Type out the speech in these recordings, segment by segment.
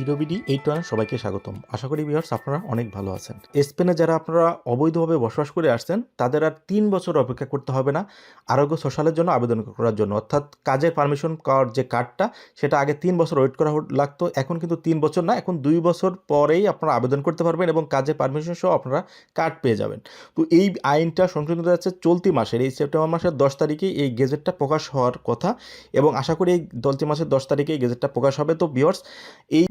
ইরোবিডি eight ওয়ানে সবাইকে স্বাগতম। আশা করি ভিউয়ার্স আপনারা অনেক ভালো আছেন। স্পেনে যারা আপনারা অবৈধভাবে বসবাস করে আসছেন, তাদের আর তিন বছর অপেক্ষা করতে হবে না আরোগ্য সোশ্যালের জন্য আবেদন করার জন্য। অর্থাৎ কাজের পারমিশন পাওয়ার যে কার্ডটা সেটা আগে তিন বছর ওয়েট করা লাগতো, এখন কিন্তু তিন বছর না, এখন দুই বছর পরেই আপনারা আবেদন করতে পারবেন এবং কাজের পারমিশন সহ আপনারা কার্ড পেয়ে যাবেন। তো এই আইনটা সংশোধিত হচ্ছে চলতি মাসের, এই সেপ্টেম্বর মাসের দশ তারিখে এই গেজেটটা প্রকাশ হওয়ার কথা এবং আশা করি এই চলতি মাসের দশ তারিখে এই গেজেটটা প্রকাশ হবে। তো ভিউয়ার্স এই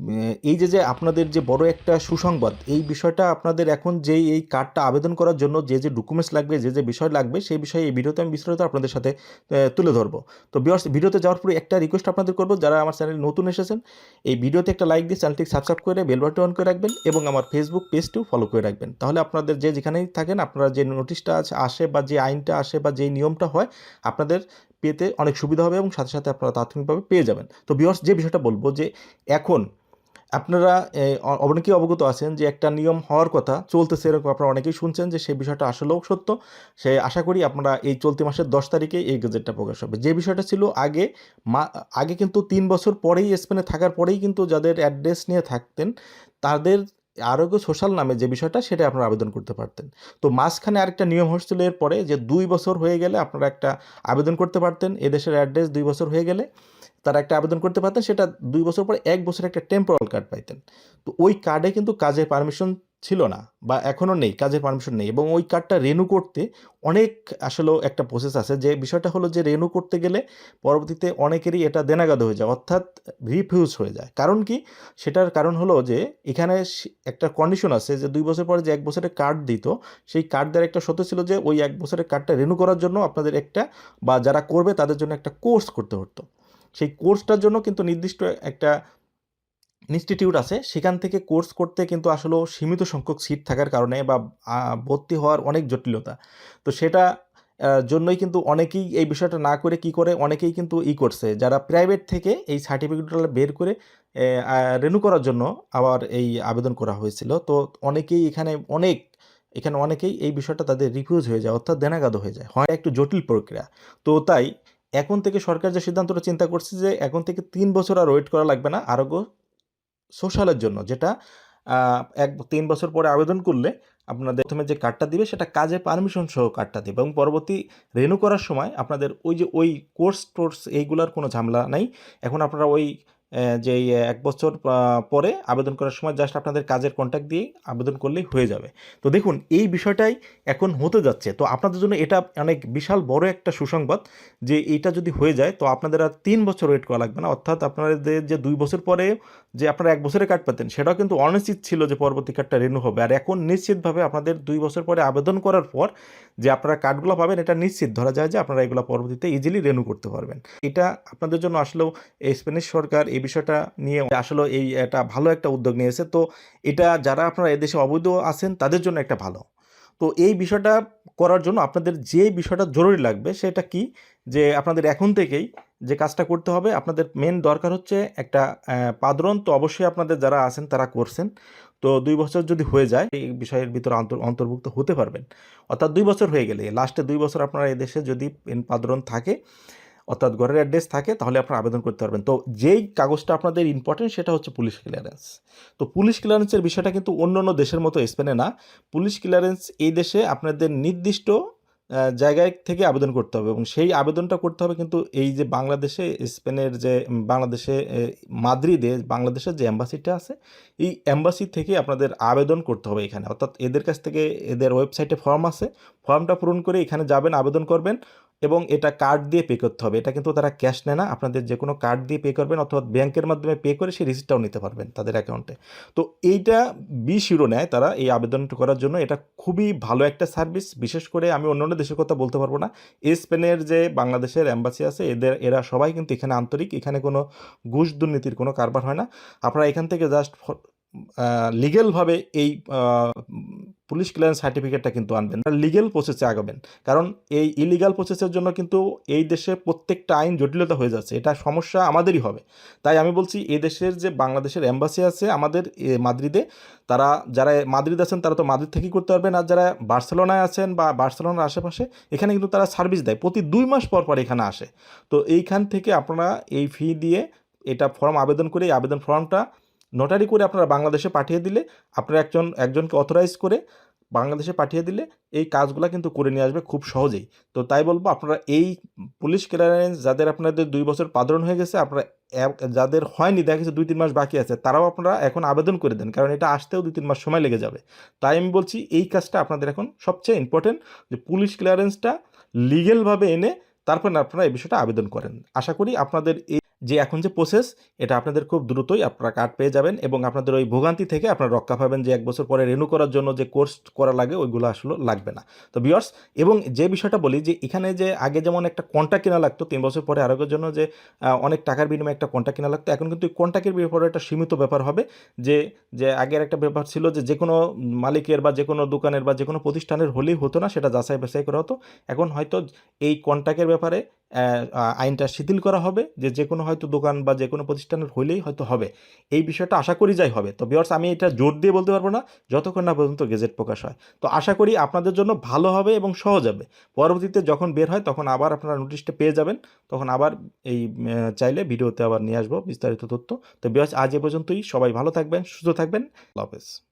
এই যে যে আপনাদের যে বড় একটা সুসংবাদ, এই বিষয়টা আপনাদের এখন যেই, এই কার্ডটা আবেদন করার জন্য যে যে ডকুমেন্টস লাগবে, যে যে বিষয় লাগবে, সেই বিষয়ে এই ভিডিওতে আমি বিস্তারিত আপনাদের সাথে তুলে ধরবো। তো বিয়ার্স ভিডিওতে যাওয়ার পরে একটা রিকোয়েস্ট আপনাদের করব, যারা আমার চ্যানেলে নতুন এসেছেন, এই ভিডিওতে একটা লাইক দিয়ে চ্যানেলটি সাবস্ক্রাইব করে বেল বাটন অন করে রাখবেন এবং আমার ফেসবুক পেজটিও ফলো করে রাখবেন। তাহলে আপনাদের যে যেখানেই থাকেন, আপনারা যে নোটিশটা আসে বা যে আইনটা আসে বা যে নিয়মটা হয়, আপনাদের পেতে অনেক সুবিধা হবে এবং সাথে সাথে আপনারা তাৎক্ষণিকভাবে পেয়ে যাবেন। তো বিয়ার্স যে বিষয়টা বলব যে এখন আপনারা অনেকেই অবগত আছেন যে একটা নিয়ম হওয়ার কথা চলতেছে এরকম আপনারা অনেকেই শুনছেন যে সেই বিষয়টা আসলেও সত্য। সে আশা করি আপনারা এই চলতি মাসের দশ তারিখে এই গেজেটটা প্রকাশ হবে। যে বিষয়টা ছিল আগে, মা, আগে কিন্তু তিন বছর পরেই স্পেনে থাকার পরেই কিন্তু যাদের অ্যাড্রেস নিয়ে থাকতেন, তাদের আরোগ্য সোশ্যাল নামে যে বিষয়টা সেটা আপনারা আবেদন করতে পারতেন। তো মাঝখানে আরেকটা নিয়ম হচ্ছিল এর পরে যে দুই বছর হয়ে গেলে আপনারা একটা আবেদন করতে পারতেন। এদেশের অ্যাড্রেস দুই বছর হয়ে গেলে। তারা একটা আবেদন করতে পারতেন, সেটা দুই বছর পরে এক বছর একটা টেম্পোরাল কার্ড পাইতেন। তো ওই কার্ডে কিন্তু কাজের পারমিশন ছিল না বা এখনও নেই, কাজের পারমিশন নেই এবং ওই কার্ডটা রেনু করতে অনেক আসলে একটা প্রসেস আছে যে বিষয়টা হলো যে রেনু করতে গেলে পরবর্তীতে অনেকেরই এটা দেনাগাদ হয়ে যায়, অর্থাৎ রিফিউজ হয়ে যায়। কারণ কি? সেটার কারণ হলো যে এখানে একটা কন্ডিশন আছে যে দুই বছর পরে যে এক বছরের কার্ড দিত, সেই কার্ড দেওয়ার একটা সত্য ছিল যে ওই এক বছরের কার্ডটা রেনু করার জন্য আপনাদের একটা বা যারা করবে তাদের জন্য একটা কোর্স করতে হতো। সেই কোর্সটার জন্য কিন্তু নির্দিষ্ট একটা ইনস্টিটিউট আছে। সেখান থেকে কোর্স করতে কিন্তু আসলে সীমিত সংখ্যক সিট থাকার কারণে বা ভর্তি হওয়ার অনেক জটিলতা। তো সেটা জন্যই কিন্তু অনেকেই এই বিষয়টা না করে কি করে, অনেকেই কিন্তু ই করছে। যারা প্রাইভেট থেকে এই সার্টিফিকেটগুলো বের করে রেনু করার জন্য আবার এই আবেদন করা হয়েছিল। তো অনেকেই এখানে অনেক, এখানে অনেকেই এই বিষয়টা তাদের রিফিউজ হয়ে যায়, অর্থাৎ দেনাগাদ হয়ে যায়। হয় একটু জটিল প্রক্রিয়া। তো তাই এখন থেকে সরকার যে সিদ্ধান্তটা চিন্তা করছে যে এখন থেকে তিন বছর আর ওয়েট করা লাগবে না আরোগ্য সোশ্যালের জন্য, যেটা এক, তিন বছর পরে আবেদন করলে আপনাদের প্রথমে যে কার্ডটা দিবে সেটা কাজে পারমিশন সহ কার্ডটা দিবে এবং পরবর্তী রেনু করার সময় আপনাদের ওই যে ওই কোর্স টোর্স এইগুলার কোনো ঝামেলা নাই। এখন আপনারা ওই আহ, যে এই এক বছর পরে আবেদন করার সময় জাস্ট আপনাদের কাজের কন্ট্যাক্ট দিয়ে আবেদন করলেই হয়ে যাবে। তো দেখুন এই বিষয়টাই এখন হতে যাচ্ছে। তো আপনাদের জন্য এটা অনেক বিশাল বড় একটা সুসংবাদ যে এইটা যদি হয়ে যায় তো আপনাদের আর তিন বছর ওয়েট করা লাগবে না। অর্থাৎ আপনাদের যে দুই বছর পরে যে আপনারা এক বছরের কার্ড পেতেন সেটাও কিন্তু অনিশ্চিত ছিল যে পরবর্তী কার্ডটা রেনু হবে। আর এখন নিশ্চিতভাবে আপনাদের দুই বছর পরে আবেদন করার পর যে আপনারা কার্ডগুলো পাবেন এটা নিশ্চিত। ধরা যায় যে আপনারা এগুলো পরবর্তীতে ইজিলি রেনু করতে পারবেন। এটা আপনাদের জন্য আসলেও স্প্যানিশ সরকার এই বিষয়টা নিয়ে আসলে এই একটা ভালো একটা উদ্যোগ নিয়েছে। তো এটা যারা আপনারা এদেশে অবৈধ আছেন, তাদের জন্য একটা ভালো। তো এই বিষয়টা করার জন্য আপনাদের যে বিষয়টা জরুরি লাগবে, সেটা কি? যে আপনাদের এখন থেকেই যে কাজটা করতে হবে, আপনাদের মেন দরকার হচ্ছে একটা পাদরন তো অবশ্যই আপনাদের যারা আছেন, তারা করছেন। তো দুই বছর যদি হয়ে যায়, এই বিষয়ের ভিতরে অন্তর- অন্তর্ভুক্ত হতে পারবেন। অর্থাৎ দুই বছর হয়ে গেলে লাস্টে দুই বছর আপনারা এদেশে যদি পাদরন থাকে অর্থাৎ ঘরের অ্যাড্রেস থাকে, তাহলে আপনারা আবেদন করতে পারবেন। তো যেই কাগজটা আপনাদের ইম্পর্টেন্ট সেটা হচ্ছে পুলিশ ক্লিয়ারেন্স তো পুলিশ ক্লিয়ারেন্সের বিষয়টা কিন্তু অন্য অন্য দেশের মতো স্পেনে না। পুলিশ ক্লিয়ারেন্স এই দেশে আপনাদের নির্দিষ্ট জায়গায় থেকে আবেদন করতে হবে এবং সেই আবেদনটা করতে হবে কিন্তু এই যে বাংলাদেশে, স্পেনের যে বাংলাদেশে মাদ্রিদে, বাংলাদেশের যে অ্যাম্বাসিটা আছে, এই অ্যাম্বাসি থেকে আপনাদের আবেদন করতে হবে এখানে। অর্থাৎ এদের কাছ থেকে এদের ওয়েবসাইটে ফর্ম আছে। ফর্মটা পূরণ করে এখানে যাবেন, আবেদন করবেন। এবং এটা কার্ড দিয়ে পে করতে হবে। এটা কিন্তু তারা ক্যাশ নেয় না। আপনাদের যে কোনো কার্ড দিয়ে পে করবেন অথবা ব্যাংকের মাধ্যমে পে করে সেই রিসিপ্টটাও নিতে পারবেন তাদের অ্যাকাউন্টে তো এইটা বিশ ইউরো নেয় তারা এই আবেদনটা করার জন্য। এটা খুবই ভালো একটা সার্ভিস বিশেষ করে আমি অন্য অন্য দেশের কথা বলতে পারব না। স্পেনের যে বাংলাদেশের অ্যাম্বাসি আছে, এদের, এরা সবাই কিন্তু এখানে আন্তরিক। এখানে কোনো ঘুষ দুর্নীতির কোনো কারবার হয় না। আপনারা এখান থেকে জাস্ট লিগেলভাবে এই পুলিশ ক্লিয়ারেন্স সার্টিফিকেটটা কিন্তু আনবেন লিগেল প্রসেসে আগাবেন। কারণ এই ইলিগাল প্রসেসের জন্য কিন্তু এই দেশে প্রত্যেকটা আইন জটিলতা হয়ে যাচ্ছে, এটা সমস্যা আমাদেরই হবে। তাই আমি বলছি, এই দেশের যে বাংলাদেশের এম্বাসি আছে আমাদের মাদ্রিদে, তারা যারা মাদ্রিদ আছেন, তারা তো মাদ্রিদ থেকেই করতে পারবেন। আর যারা বার্সেলোনায় আছেন বা বার্সেলোনার আশেপাশে, এখানে কিন্তু তারা সার্ভিস দেয়, প্রতি দুই মাস পর পর এখানে আসে। তো এইখান থেকে আপনারা এই ফি দিয়ে এটা ফর্ম আবেদন করে, এই আবেদন ফর্মটা নোটারি করে আপনারা বাংলাদেশে পাঠিয়ে দিলে, আপনারা একজন, একজনকে অথরাইজ করে বাংলাদেশে পাঠিয়ে দিলে এই কাজগুলো কিন্তু করে নিয়ে আসবে খুব সহজেই। তো তাই বলব, আপনারা এই পুলিশ ক্লিয়ারেন্স যাদের আপনাদের দুই বছর পাদরণ হয়ে গেছে, আপনারা যাদের হয়নি, দেখা গেছে দুই, তিন মাস বাকি আছে, তারাও আপনারা এখন আবেদন করে দেন, কারণ এটা আসতেও দুই, তিন মাস সময় লেগে যাবে। তাই আমি বলছি, এই কাজটা আপনাদের এখন সবচেয়ে ইম্পর্টেন্ট যে পুলিশ ক্লিয়ারেন্সটা লিগেলভাবে এনে তারপর আপনারা এই বিষয়টা আবেদন করেন। আশা করি আপনাদের এই যে এখন যে প্রসেস এটা আপনাদের খুব দ্রুতই আপনারা কার্ড পেয়ে যাবেন এবং আপনাদের ওই ভোগান্তি থেকে আপনারা রক্ষা পাবেন যে এক বছর পরে রেনু করার জন্য যে কোর্স করা লাগে, ওইগুলো আসলে লাগবে না। তো বিয়ার্স এবং যে বিষয়টা বলি যে এখানে যে আগে যেমন একটা কন্ট্যাক্ট কেনা লাগতো, তিন বছর পরে আরোগ্যের জন্য যে অনেক টাকার বিনিময়ে একটা কন্ট্যাক্ট কেনা লাগতো, এখন কিন্তু কন্ট্যাক্টের ব্যাপারে একটা সীমিত ব্যাপার হবে যে যে আগের একটা ব্যাপার ছিল যে যে কোনো মালিকের বা যে কোনো দোকানের বা যে কোনো প্রতিষ্ঠানের হলেই হতো না সেটা যাচাই বাছাই করা হতো। এখন হয়তো এই কন্ট্যাক্টের ব্যাপারে আইনটা শিথিল করা হবে যে যে কোনো হয়তো দোকান বা যে কোনো প্রতিষ্ঠানের হলেই হয়তো হবে। এই বিষয়টা আশা করি যাই হবে। তো বিয়ার্স আমি এটা জোর দিয়ে বলতে পারব না, যতক্ষণ না পর্যন্ত গেজেট প্রকাশ হয়। তো আশা করি আপনাদের জন্য ভালো হবে এবং সহজ হবে। পরবর্তীতে যখন বের হয়, তখন আবার আপনারা নোটিশটা পেয়ে যাবেন। তখন আবার এই চাইলে ভিডিওতে আবার নিয়ে আসব বিস্তারিত তথ্য। তো বিয়ার্স আজ এ পর্যন্তই। সবাই ভালো থাকবেন, সুস্থ থাকবেন। আল্লাহ হাফেজ।